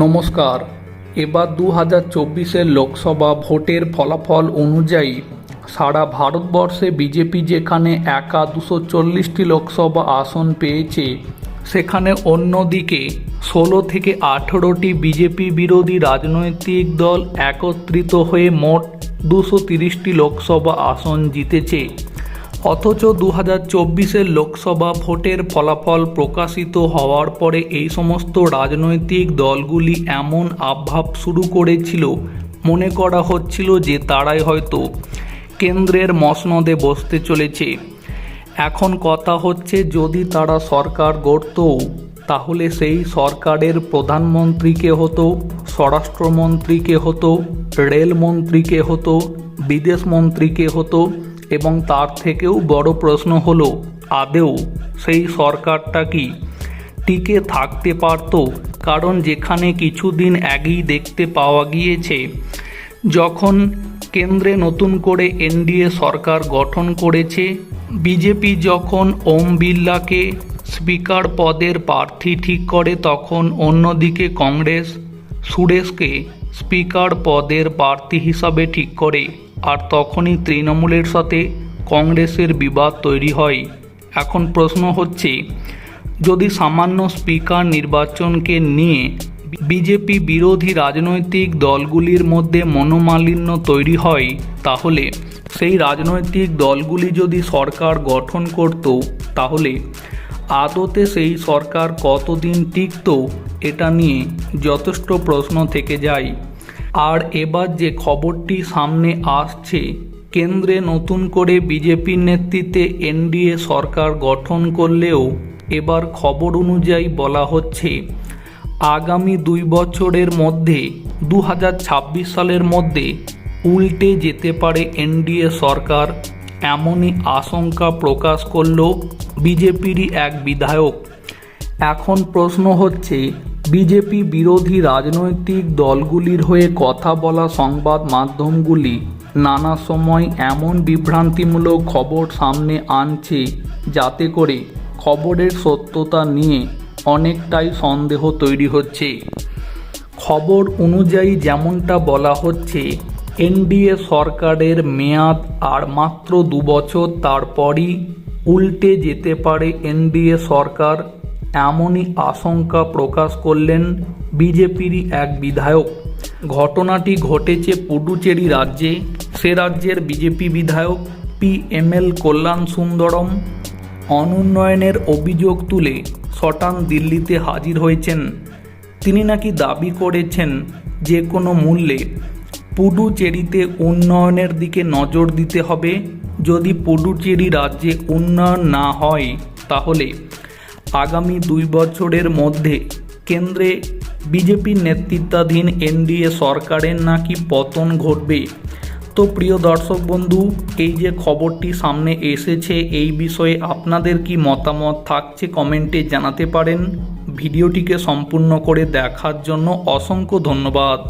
নমস্কার। এবার দু হাজার চব্বিশের লোকসভা ভোটের ফলাফল অনুযায়ী সারা ভারতবর্ষে বিজেপি যেখানে একা দুশো চল্লিশটি লোকসভা আসন পেয়েছে, সেখানে অন্যদিকে ষোলো থেকে আঠেরোটি বিজেপি বিরোধী রাজনৈতিক দল একত্রিত হয়ে মোট দুশো তিরিশটি লোকসভা আসন জিতেছে। অথচ দু হাজার চব্বিশের লোকসভা ভোটের ফলাফল প্রকাশিত হওয়ার পরে এই সমস্ত রাজনৈতিক দলগুলি এমন আভাব শুরু করেছিল, মনে করা হচ্ছিল যে তারাই হয়তো কেন্দ্রের মসনদে বসতে চলেছে। এখন কথা হচ্ছে, যদি তারা সরকার গড়ত, তাহলে সেই সরকারের প্রধানমন্ত্রীকে হতো, স্বরাষ্ট্রমন্ত্রীকে হতো, রেলমন্ত্রীকে হতো বিদেশ মন্ত্রীকে হতো এবং তার থেকেও বড় প্রশ্ন হলো আদেও সেই সরকারটা কি টিকে থাকতে পারত? কারণ যেখানে কিছুদিন আগেই দেখতে পাওয়া গিয়েছে, যখন কেন্দ্রে নতুন করে এনডিএ সরকার গঠন করেছে, বিজেপি যখন ওম বিড়লাকে স্পিকার পদের প্রার্থী ঠিক করে, তখন অন্যদিকে কংগ্রেস সুরেশকে স্পিকার পদের প্রার্থী হিসাবে ঠিক করে, আর তখনই তৃণমূলের সাথে কংগ্রেসের বিবাদ তৈরি হয়। এখন প্রশ্ন হচ্ছে, যদি সামান্য স্পিকার নির্বাচনকে নিয়ে বিজেপি বিরোধী রাজনৈতিক দলগুলির মধ্যে মনোমালিন্য তৈরি হয়, তাহলে সেই রাজনৈতিক দলগুলি যদি সরকার গঠন করত, তাহলে আদতে সেই সরকার কতদিন টিকত, এটা নিয়ে যথেষ্ট প্রশ্ন থেকে যায়। আর এবার যে খবরটি সামনে আসছে, কেন্দ্রে নতুন করে বিজেপির নেতৃত্বে এনডিএ সরকার গঠন করলেও এবার খবর অনুযায়ী বলা হচ্ছে, আগামী দুই বছরের মধ্যে দু হাজার ছাব্বিশ সালের মধ্যে উল্টে যেতে পারে এনডিএ সরকার। এমনই আশঙ্কা প্রকাশ করল বিজেপিরই এক বিধায়ক। এখন প্রশ্ন হচ্ছে, বিজেপি বিরোধী রাজনৈতিক দলগুলির হয়ে কথা বলা সংবাদ মাধ্যমগুলি নানা সময় এমন বিভ্রান্তিমূলক খবর সামনে আনছে যাতে করে খবরের সত্যতা নিয়ে অনেকটাই সন্দেহ তৈরি হচ্ছে। খবর অনুযায়ী যেমনটা বলা হচ্ছে এনডিএ সরকারের মেয়াদ আর মাত্র দু বছর, তারপরই উল্টে যেতে পারে এনডিএ সরকার, এমনই আশঙ্কা প্রকাশ করলেন বিজেপিরই এক বিধায়ক। ঘটনাটি ঘটেছে পুডুচেরি রাজ্যে। সে রাজ্যের বিজেপি বিধায়ক P M L Kalyan Sundaram অনুন্নয়নের অভিযোগ তুলে সটান দিল্লিতে হাজির হয়েছেন। তিনি নাকি দাবি করেছেন যে কোনো মূল্যে পুডুচেরিতে উন্নয়নের দিকে নজর দিতে হবে। যদি পুডুচেরি রাজ্যে উন্নয়ন না হয়, তাহলে আগামী দুই বছরের মধ্যে কেন্দ্রে বিজেপির নেতৃত্বাধীন এনডিএ সরকারের নাকি পতন ঘটবে? তো প্রিয় দর্শক বন্ধু, এই যে খবরটি সামনে এসেছে, এই বিষয়ে আপনাদের কি মতামত থাকছে কমেন্টে জানাতে পারেন। ভিডিওটিকে সম্পূর্ণ করে দেখার জন্য অসংখ্য ধন্যবাদ।